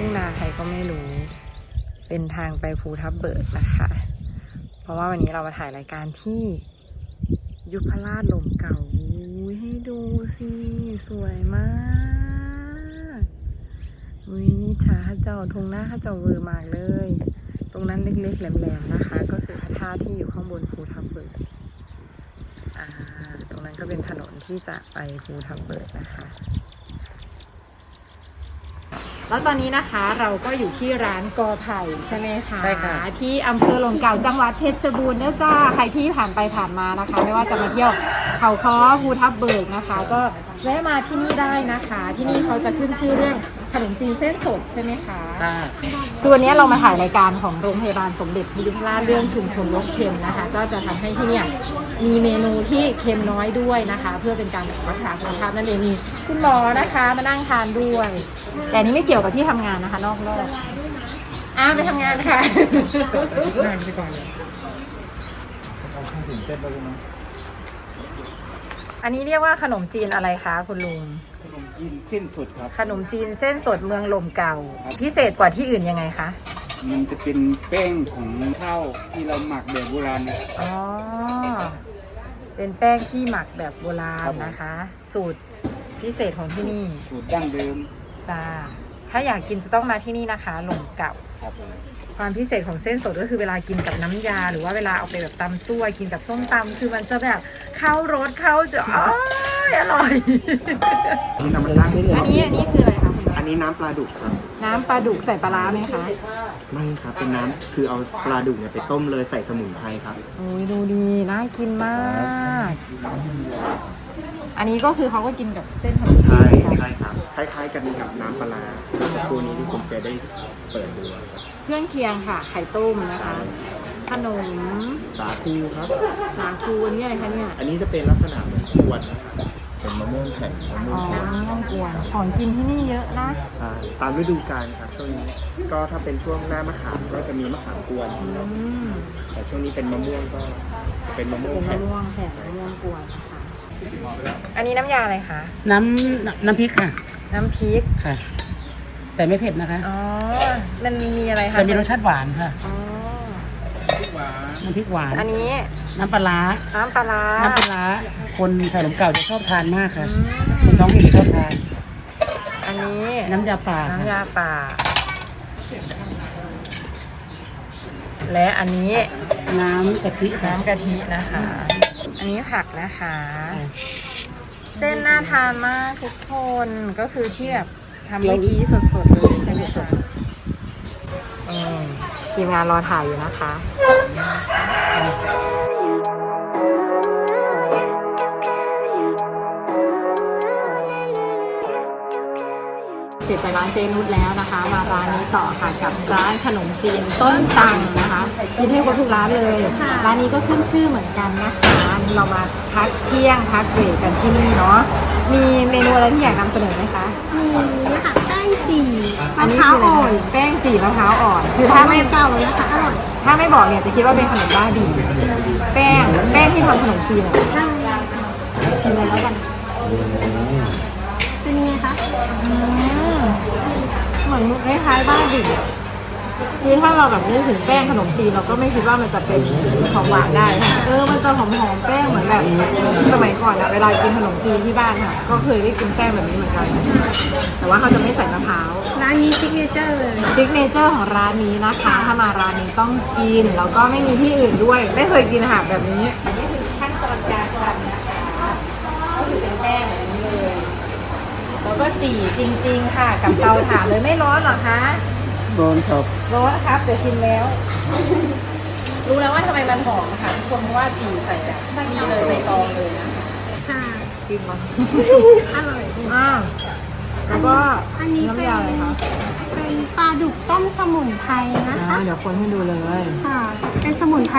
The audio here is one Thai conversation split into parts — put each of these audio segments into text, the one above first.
ุ่งนาใครก็ไม่รู้ เป็นทางไปภูทับเบิกนะคะ เพราะว่าวันนี้เรามาถ่ายรายการที่ยุพราชลมเก่าให้ดูสิสวยมากอุ้ยนี่ชาข้าเจ้าทงหน้าข้าเจ้าเวอร์มากเลย ตรงนั้นเล็กๆแหลมๆนะคะ ก็คือพระธาตุที่อยู่ข้างบนภูทับเบิกตรงนั้นก็เป็นถนนที่จะไปภูทับเบิกนะคะ แล้วตอนนี้นะคะเราก็อยู่ที่ร้านกอไผ่ใช่ไหมคะใช่ค่ะ ที่อำเภอหลมเก่าจังหวัดเพชรบูรณ์เนอะจ้าใครที่ผ่านไปผ่านมานะคะ ไม่ว่าจะมาเที่ยวเขาค้อภูทับเบิกนะคะ ก็แวะมาที่นี่ได้นะคะ ที่นี่เขาจะขึ้นชื่อเรื่องขนมจีนเส้นสดใช่ไหมคะ ค่ะ คือวันนี้เรามาถ่ายรายการของโรงพยาบาลสมเด็จพยุพราชเรื่องชุมชนลดเค็มนะคะ ก็จะทำให้ที่เนี่ยมีเมนูที่เค็มน้อยด้วยนะคะ เพื่อเป็นการรักษาสุขภาพนั่นเองมีคุณหมอนะคะมานั่งทานด้วย แต่อันนี้ไม่เกี่ยวกับที่ทำงานนะคะ นอกรอบอ้าวไปทำงานค่ะนั่งไปก่อนเลยเอาข้าวถึงเต้นแล้วนะอันนี้เรียกว่าขนมจีนอะไรคะคุณลุงขนม จีนเส้นสดครับ ขนมจีนเส้นสดเมืองลมเก่าพิเศษกว่าที่อื่นยังไงคะ มันจะเป็นแป้งของข้าวที่เราหมักแบบโบราณนะ อ๋อ เป็นแป้งที่หมักแบบโบราณนะคะ สูตรพิเศษของที่นี่ สูตรดั้งเดิม จ้า ถ้าอยากกินจะต้องมาที่นี่นะคะหลงเก่า ครับผมความพิเศษของเส้นสดก็คือเวลากินกับน้ำยา หรือว่าเวลาเอาไปแบบตำซั่วกินกับส้มตำคือมันจะแบบเข้ารสเข้าจะอ้อยอร่อยนี่น้ำมันดั้งอันนี้อันนี้คืออะไรคะคุณอันนี้น้ำปลาดุกครับ น้ำปลาดุกใส่ปลาร้าไหมคะไม่ครับ เป็นน้ำคือเอาปลาดุกเนี่ยไปต้มเลยใส่สมุนไพรครับ โอ้ยดูดีน่ากินมาก อันนี้ก็คือเขาก็กินกับเส้นขนมจีใช่นค่ะใช่ครับ คล้ายๆกันกับน้ำปลาร้าตัวนี้ที่ผมเคยได้เปิดดูครับเครื่องเคียงค่ะ ไข่ต้มนะคะ ขนมสาคูครับ สาคูอันนี้อะไรคะเนี่ยอันนี้จะเป็นลักษณะเหมือนขวดนะครับเป็นมะม่วงแผ่นมะม่อ๋วองแผ่นม่วงกวนของกินที่นี่เยอะนะใช่ตามฤดูกาลครับช่วงนี้ก็ถ้าเป็นช่วงหน้ามะขามก็จะมีมะขามกวน อืมแต่ช่วงนี้เป็นมะม่วงก็จะเป็นมะม่วงเป็นแผ่มะนม่วงแผ่นมะม่วงกวนนะคะ อันนี้น้ำยาอะไรคะ น้ำน้ำพริกค่ะ น้ำพริก ค่ะ แต่ไม่เผ็ดนะคะ อ๋อ มันมีอะไรคะจะมีรสชาติหวานค่ะ อ๋อ น้ำพริกหวาน อันนี้ น้ำปลาร้าน้ำปลาร้าน้ำปลาร้าคนแถวหลมเก่าจะชอบทานมากค่ะอืคนมท้องถิ่นชอบทาน อันนี้น้ำยาป่า น้ำค่ะยาป่า และอันนี้น้ำกะทิค่ะน้ำกะทินะคะ อันนี้ผักนะคะ เส้นน่าทานมากทุกคนก็คือที่แบบทำเมื่อกี้สดๆเลยใช่ไหมคะอืมทีมงานรอถ่ายอยู่นะคะเสร็จจากร้านเจนุชแล้วนะคะ มาร้านนี้ต่อค่ะกับร้านขนมจีนต้นตังนะคะกินให้ครบทุกร้านเลย ร้านนี้ก็ขึ้นชื่อเหมือนกันนะคะ เรามาพักเที่ยงพักเบรกกันที่นี่เนาะมีเมนูอะไรที่อยากนำเสนอไหมคะมีนะคะแป้งจีมะนี้พร้าวคือ่อะอไรนคะแป้งจีมะพร้าวอ่อน คือถ้าไม่เก่านะคะอร่อยถ้าไม่บอกเนี่ยจะคิดว่าเป็นขนมบ้าบินแป้งแป้งที่ทำขนมจีนอะใช่ชิมเลยแล้วกันเป็นยังไงคะอืมเหมือนคล้ายๆบ้าบินอะ คือถ้าเราแบบนึกถึงแป้งขนมจีนเราก็ไม่คิดว่ามันจะเป็นของหวานได้ค่ะเออ มันจะหอมๆแป้งเหมือนแบบสมัยก่อนอะเวลากินขนมจีนที่บ้านค่ะ ก็เคยได้กินแป้งแบบนี้เหมือนกัน แต่ว่าเขาจะไม่ใส่มะพร้าวร้านนี้ซิกเนเจอร์เลยซิกเนเจอร์ของร้านนี้นะคะ ถ้ามาร้านนี้ต้องกิน แล้วก็ไม่มีที่อื่นด้วย ไม่เคยกินอาหารแบบนี้อันนี้คือขั้นตอนการทำนะคะก็คือเป็นแป้งแบบนี้เลย แล้วก็จี่จริง ๆ ค่ะ กับเตาถ่านเลยไม่ร้อนเหรอคะ โดนครับร้อนครับแต่ชิมแล้ว รู้แล้วว่าทำไมมันหอมค่ะทุกคนเพราะว่าจี่ใส่แบบนี่เลยใบตองเลยนะคะค่ะกินมาอร่อยอ้าวแล้วก็อันนี้เป็นน้ำยาอะไรคะเป็นปลาดุกต้มสมุนไพรนะอ่าคะเดี๋ยวคนให้ดูเลยค่ะ เป็นสมุนไพร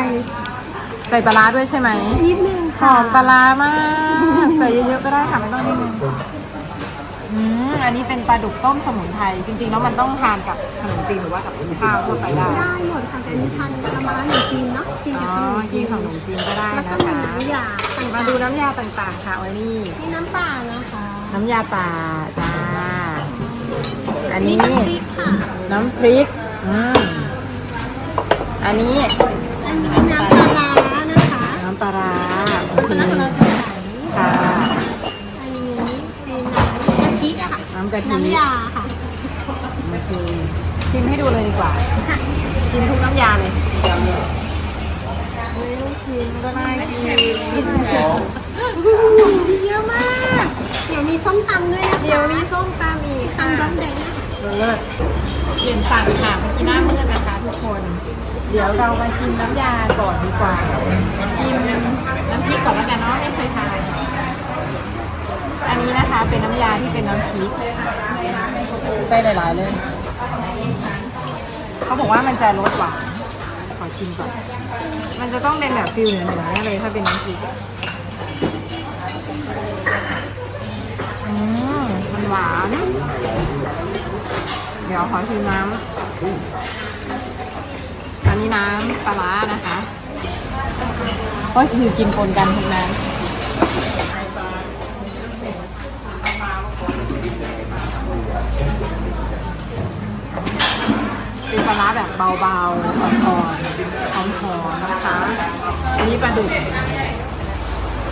ใส่ปลาร้าด้วยใช่ไหมนิดนึงหค่ะอมปลาร้ามาก ใส่เยอะๆก็ได้ค่ะไม่ต้องนิดนึง อืมอันนี้เป็นปลาดุกต้มสมุนไพรจริงๆแล้วมันต้องทานกับขนมจีนหรือว่ากับข้าวทั่วไปได้ได้หมดค่ะแต่นี่ทานเรามาร้านหนูจีนเนาะกินอ๋กับอขนมกิจีนนขนมจีนก็ได้แล้วก็นะมีคะน้ำยาต่างๆมาดูน้ำยาต่างๆค่ะไว้นี่มีน้ำเปล่านะคะน้ำยาป่าจ้าอันนี้ พริกค่ะ น้ำพริกอืมอันนี้อันนี้น้ำปลาร้านะคะน้ำปลาร้า กะทิน้ำยาค่ะโอเคชิมให้ดูเลยดีกว่า ชิมทุกน้ำยาเลยไม่ต้องชิมก็ได้กินเยอะมาก เดี๋ยวมีส้มตำด้วยนะคะเดี๋ยวมีส้มตำอีกค่ะตำร้อนแดงนะคะเลิศเปลี่ยนสั่งค่ะเมื่อกี้หน้ามืดนะคะทุกคน เดี๋ยวเรามาชิมน้ำยาก่อนดีกว่า ชิมน้ำพริกก่อนแล้วกันเนาะไม่เคยทาน อันนี้นะคะเป็นน้ำยาที่เป็นน้ำพริกใส่หลายๆเลย เขาบอกว่ามันจะรสหวานขอชิมก่อน มันจะต้องเป็นแบบฟิลเหนือเหนือๆเลยถ้าเป็นน้ำพริกอะอืมมันหวาน เดี๋ยวขอชิมน้ำอันนี้น้ำปลาร้านะคะ ก็คือกินปนกันทุกน้ำ เป็นปลาร้าแบบเบาๆอ่อนๆหอมๆนะคะ อันนี้ปลาดุก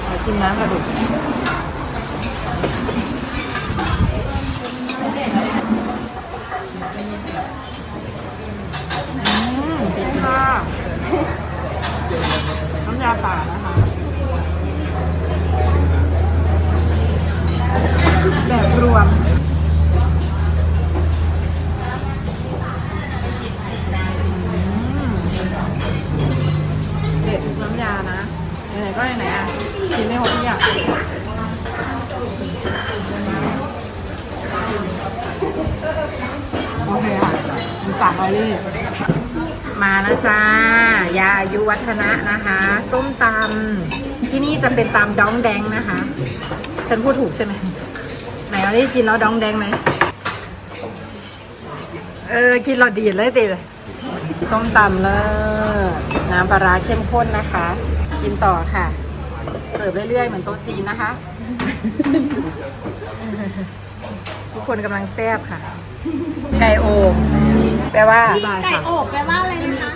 ขอชิมน้ำปลาดุกอืมปิดค่ะน้ำยาป่านะคะแบบรวม ก็ไหนอะกินไม่หมดทุกอย่างโอเคค่ะมีสามออรี่มาแล้วจ้า ยาอายุวัฒนะนะคะ ส้มตำที่นี่จะเป็นตำดองแดงนะคะ ฉันพูดถูกใช่ไหมไหนเราได้กินแล้วดองแดงไหมเออ กินเราดีดเลยติเลยส้มตำเลยน้ำปลาร้าเข้มข้นนะคะ กินต่อค่ะ เสิร์ฟเรื่อยๆ เหมือนโต๊ะจีนนะคะ ทุกคนกำลังแซ่บค่ะ ไก่โอ่งแปลว่าไก่โอบแปลว่าอะไรนะคะ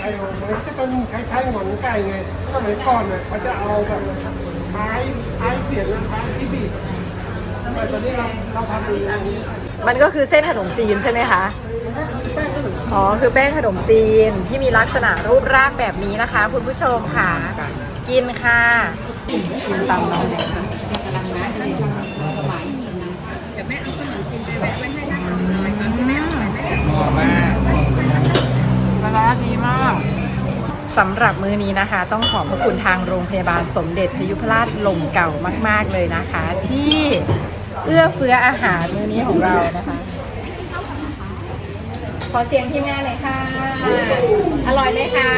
ไก่หมันจะเป็นคล้ายๆหนังไก่ไงสมัยก่อนเนี่ยเขาจะเอาแบบไม้ไม้เสียบไม้ที่บีบแต่ตอนนี้เราเราทำเป็นอันนี้มันก็คือเส้นขนมจีนใช่ไหมคะอ๋ อ๋อ คือแป้งขนมจีนที่มีลักษณะรูปร่างแบบนี้นะคะ คุณผู้ชมค่ะ กินค่ะชิมตำน้องแดงค่ะปลาร้าดีมากสำหรับมื้อนี้นะคะ ต้องขอบพระคุณทางโรงพยาบาลสมเด็จพยุพราชลมเก่ามาก ๆเลยนะคะ ที่เอื้อเฟื้ออาหารมื้อนี้ของเรานะคะ ขอเสียงทีมงานหน่อยค่ะ อร่อยไหมคะ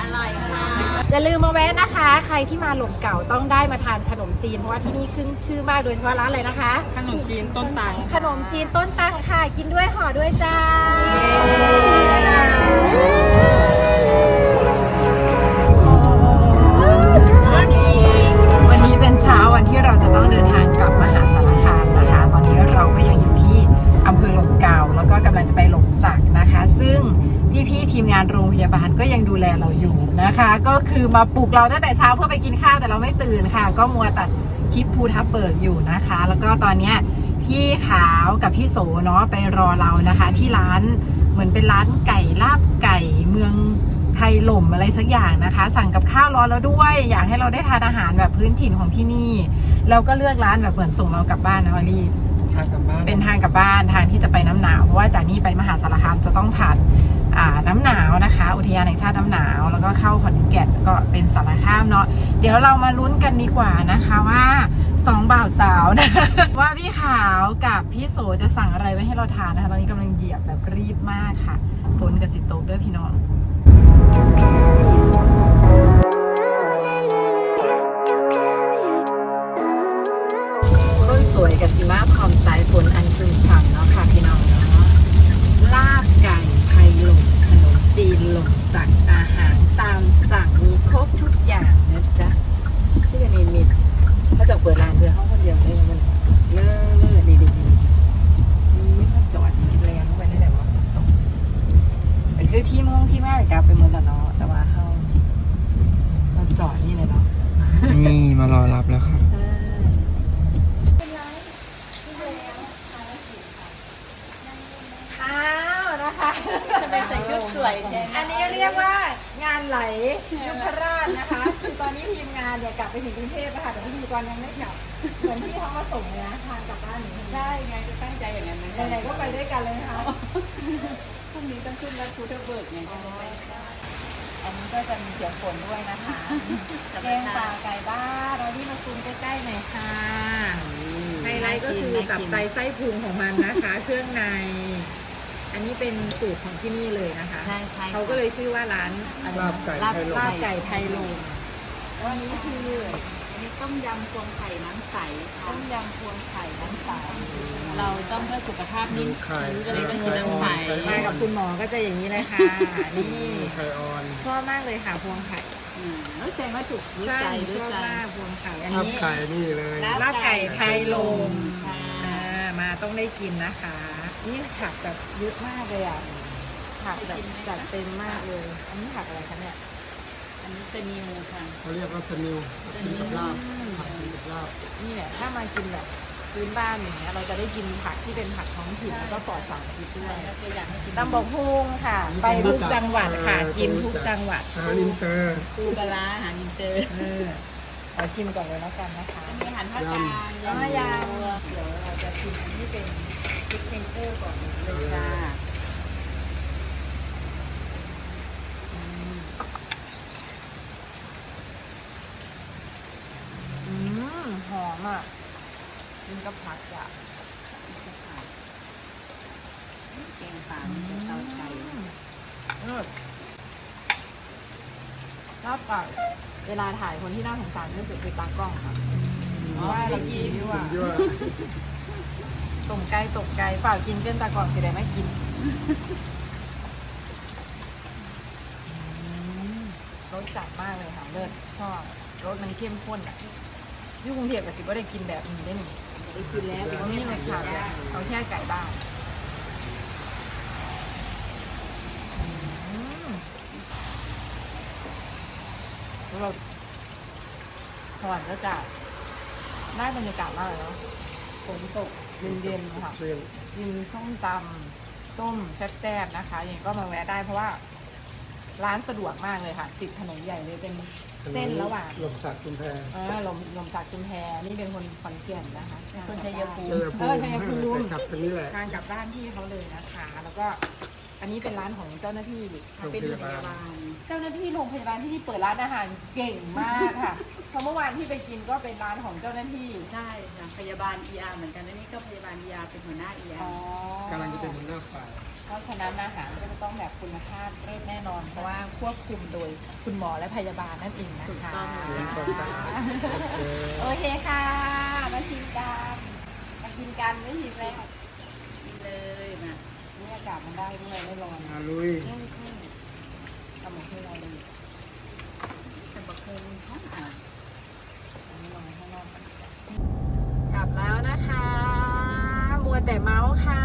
อร่อยค่ะ อย่าลืมมาแวะนะคะ ใครที่มาหลงเก่าต้องได้มาทานขนมจีน เพราะว่าที่นี่ขึ้นชื่อมากโดยเฉพาะร้านอะไรนะคะ ขนมจีนต้นตังขนมจีนต้นตังค่ะ กินด้วยห่อด้วยจ้าวันนี้เป็นเช้าวันที่เราจะต้องเดินทางกลับมหาสาร ก่าแล้วก็กำลังจะไปหลมสักนะคะ ซึ่งพี่ๆทีมงานโรงพยาบาลก็ยังดูแลเราอยู่นะคะ ก็คือมาปลุกเราตั้งแต่เช้าเพื่อไปกินข้าวแต่เราไม่ตื่นค่ะ ก็มัวตัดคลิปภูทับเบิกอยู่นะคะ แล้วก็ตอนเนี้ยพี่ขาวกับพี่โสเนาะไปรอเรานะคะ ที่ร้านเหมือนเป็นร้านไก่ลาบไก่เมืองไทยหล่มอะไรสักอย่างนะคะ สั่งกับข้าวรอแล้วด้วย อยากให้เราได้ทานอาหารแบบพื้นถิ่นของที่นี่แล้วก็เลือกร้านแบบเหมือนส่งเรากลับบ้านนะวลี ทางกลับบ้านเป็นทางกลับบ้านทางที่จะไปน้ำหนาวเพราะว่าจากนี้ไปมหาสารคามจะต้องผ่านน้ำหนาวนะคะ อุทยานแห่งชาติน้ำหนาว แล้วก็เข้าขอนแก่นก็เป็นสารคามเนาะเดี๋ยวเรามาลุ้นกันดีกว่านะคะว่าสองบ่าวสาวนะว่าพี่ขาวกับพี่โสจะสั่งอะไรไว้ให้เราทานนะคะ ตอนนี้กำลังเหยียบแบบรีบมากค่ะผลกับสิโตกเด้อพี่น้อง สวยกับสีมาพร้อมสายฝนอันชุ่มฉ่ำเนาะค่ะพี่น้องเนาะลาบไก่ไทยหลงขนมจีนหลงสั่งอาหารตามสั่งมีครบทุกอย่างนะจ๊ะที่เป็นนิมิตเขาจะเปิดร้านเพื่อห้องคนเดียวเลยมันเลิศดีดีดีนี่มาจอดนี่แรงเข้าไปได้แต่ว่าฝนตกเป็นคือ อที่ม่วงที่แม่กลับไปหมดแล้วเนาะแต่ว่าเขาเราจอดนี่เลยเนาะ นี่มารอรับแล้วครับ อ้าว นะคะทำไมใส่ชุดสวยแท้อันนี้เรียกว่างานไหลยุพราชนะคะ คือตอนนี้ทีมงานเนี่ยกลับไปถึงกรุงเทพแล้วค่ะแต่พิธีกรยังไม่กลับเหมือนที่เขามาส่งเลยนะทางกลับบ้านหนูได้ไงจะตั้งใจอย่างนั้นไหมไหนๆก็ไปด้วยกันเลยนะคะพรุ่งนี้ต้องขึ้นวัดพุทธเบิกไงก็จะไปอันนี้ก็จะมีเขียวฝนด้วยนะคะแกงปลาไก่บ้านเราที่มาซูมใกล้ๆหน่อยค่ะไฮไลท์ก็คือตับไตไส้พุงของมันนะคะ เครื่องใน อันนี้เป็นสูตรของที่นี่เลยนะคะใช่ใช่เขาก็เลยชื่อว่าร้านอะไรนะลาบไก่ลาบไทยลมลาบไก่ไทยลมวันนี้คืออันนี้ต้มยำพวงไข่น้ำใสค่ะต้มยำพวงไข่น้ำใสเราต้องเพื่อสุขภาพนิ่งไข่คืนก็เลยต้องมีน้ำใสมากับคุณหมอก็จะอย่างนี้เลยค่ะ นี่ ไข่ออนชอบมากเลยค่ะพวงไข่อืมแล้วแสดงว่าถูกรู้ใช่ใจชรู้อบใจ มากพวงไข่อันลาบนี้ไก่นี่เลย ลาบไก่ไทยลมค่ะอ่ามาต้องได้กินนะคะ นี่ผักแบบเยอะมากเลยอะผักแบบจัดเต็มมากเลย อันนี้ผักอะไรคะเนี่ย อันนี้เซนิวค่ะ เขาเรียกว่าสนิวกินกับลาบอืมผัดกินกับลาบนี่แหละถ้ามากินแบบพื้นบ้านอย่างเงี้ยเราจะได้กินผักที่เป็นผักท้องถิ่นแล้วก็ปลอดสารพิษด้วยแล้วก็อยากให้กินตำบกพุงค่ะ ไปทุกจังหวัดค่ะ กินทุกจังหวัดอาหารอินเตอร์ปูปลาร้าอาหารอินเตอร์เออขอชิมก่อนเลยแล้วกันนะคะมีอาหารภาคกลางแล้วมายางเดี๋ยวเราจะชิมอันที่เป็น พริกเทนเจอร์ก่อนเลยเลยค่ะอืมหอมอะกินกับผักอะแกงป่ามันจะเตาไก่เลิศรอบก่อนเวลาถ่ายคนที่น่าสงสารที่สุดคือตากล้องค่ะเพราะว่าเรากินว่ายั่ว ตกไกลตกไกลเปล่ากินเกินตากล้องสิได้ไม่กินรสจัดมากเลยค่ะเลิศชอบรสมันเข้มข้นอะยุ่กรุงเทพกับสิบ่ได้กินแบบนี้ได้หนิได้กินแล้วเขาไม่มีรสชาติเลยเอาแค่ไก่บ้านอืมแล้วเราถอนก็จะได้บรรยากาศมากเลยเนาะฝนตก เย็นๆค่ะเรียนกินส้มตำต้มแซ่บๆนะคะยังไงก็มาแวะได้เพราะว่า ร้านสะดวกมากเลยค่ะ ติดถนนใหญ่เลยเป็นเส้นระหว่างลมสักดิ์ชุมแพเออลมลมจากจุมแพนี่เป็นคนขอนแก่นนะคะคนชัยภูมิเจอเออชัยภูมิขับตรงนี้แหละทางกลับบ้านที่เขาเลยนะคะ แล้วก็ อันนี้เป็นร้านของเจ้าหน้าที่เป็นโรงพยาบาล เจ้าหน้าที่โรงพยาบาลที่นี่เปิดร้านอาหารเก่งมากค่ะ เพราะเมื่อวานที่ไปกินก็เป็นร้านของเจ้าหน้าที่ใช่ค่ะพยาบาล ER เหมือนกันอันนี้ก็พยาบาล ER เป็นหัวหน้า ER อ๋อกำลังจะเป็นหัวหน้าฝ่ายเพราะฉะนั้นอาหารก็จะต้องแบบคุณภาพเลิศแน่นอน เพราะว่าควบคุมโดยคุณหมอและพยาบาลนั่นเองนะถูกคะต้องเรียนก่อนตายโอเคโอเคค่ะ มาชิมกัน มากินกันไม่ชิมแล้ว กินเลยนะ นี่อากาศมันได้ด้วยไม่ร้อนมาลุยอืมอืมทำหมกให้เราดีแต่บะคงห้องอะอันนี้ลงข้างนอกกันกลับแล้วนะคะมัวแต่เมาส์ค่ะ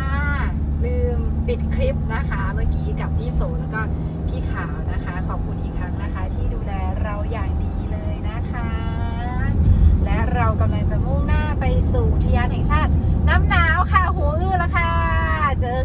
ลืมปิดคลิปนะคะ เมื่อกี้กับพี่โสแล้วก็พี่ขาวนะคะ ขอบคุณอีกครั้งนะคะ ที่ดูแลเราอย่างดีเลยนะคะ และเรากำลังจะมุ่งหน้าไปสู่อุทยานแห่งชาติ เจอ